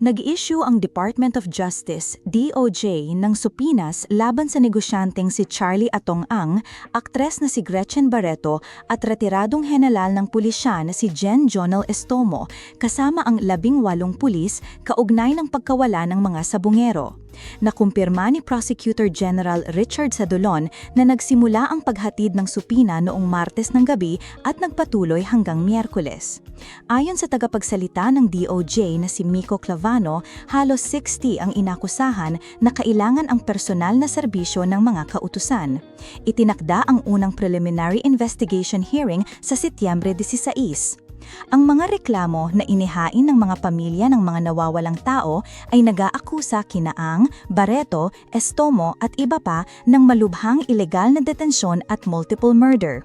Nag-issue ang Department of Justice, DOJ, ng supinas laban sa negosyanteng si Charlie Atong Ang, aktres na si Gretchen Barreto at retiradong henalal ng pulisya na si Jen Jonel Estomo, kasama ang labing walong pulis kaugnay ng pagkawala ng mga sabungero. Nakumpirma ni Prosecutor General Richard Sadolon na nagsimula ang paghatid ng supina noong Martes ng gabi at nagpatuloy hanggang Miyerkules. Ayon sa tagapagsalita ng DOJ na si Miko Clavano, halos 60 ang inakusahan na kailangan ang personal na serbisyo ng mga kautusan. Itinakda ang unang preliminary investigation hearing sa Setyembre 16. Ang mga reklamo na inihain ng mga pamilya ng mga nawawalang tao ay nag-aakusa kina Ang, Barreto, Estomo at iba pa ng malubhang ilegal na detensyon at multiple murder.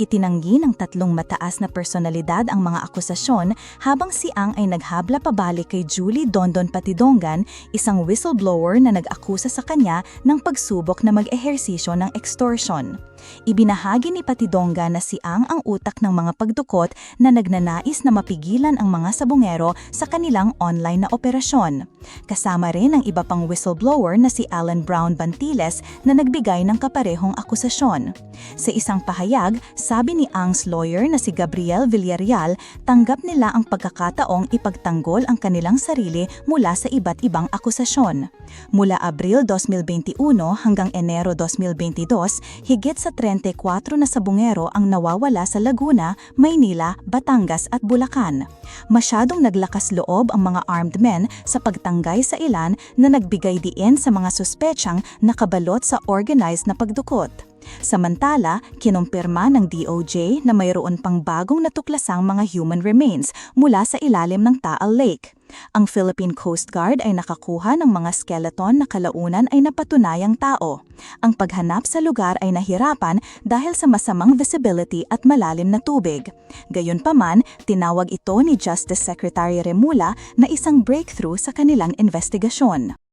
Itinanggi ng tatlong mataas na personalidad ang mga akusasyon habang si Ang ay naghabla pabalik kay Julie Dondon Patidongan, isang whistleblower na nag-akusa sa kanya ng pagsubok na mag-ehersisyo ng extortion. Ibinahagi ni Patidonga na si Ang ang utak ng mga pagdukot na nagnanais na mapigilan ang mga sabungero sa kanilang online na operasyon. Kasama rin ang iba pang whistleblower na si Alan Brown Bantiles na nagbigay ng kaparehong akusasyon. Sa isang pahayag, sabi ni Ang's lawyer na si Gabriel Villarreal, tanggap nila ang pagkakataong ipagtanggol ang kanilang sarili mula sa iba't ibang akusasyon. Mula Abril 2021 hanggang Enero 2022, higit sa 34 na sabungero ang nawawala sa Laguna, Maynila, Batangas at Bulacan. Masyadong naglakas loob ang mga armed men sa pagtanggay sa ilan na nagbigay diin sa mga suspetsang nakabalot sa organized na pagdukot. Samantala, kinumpirma ng DOJ na mayroon pang bagong natuklasang mga human remains mula sa ilalim ng Taal Lake. Ang Philippine Coast Guard ay nakakuha ng mga skeleton na kalaunan ay napatunayang tao. Ang paghanap sa lugar ay nahirapan dahil sa masamang visibility at malalim na tubig. Gayunpaman, tinawag ito ni Justice Secretary Remula na isang breakthrough sa kanilang investigasyon.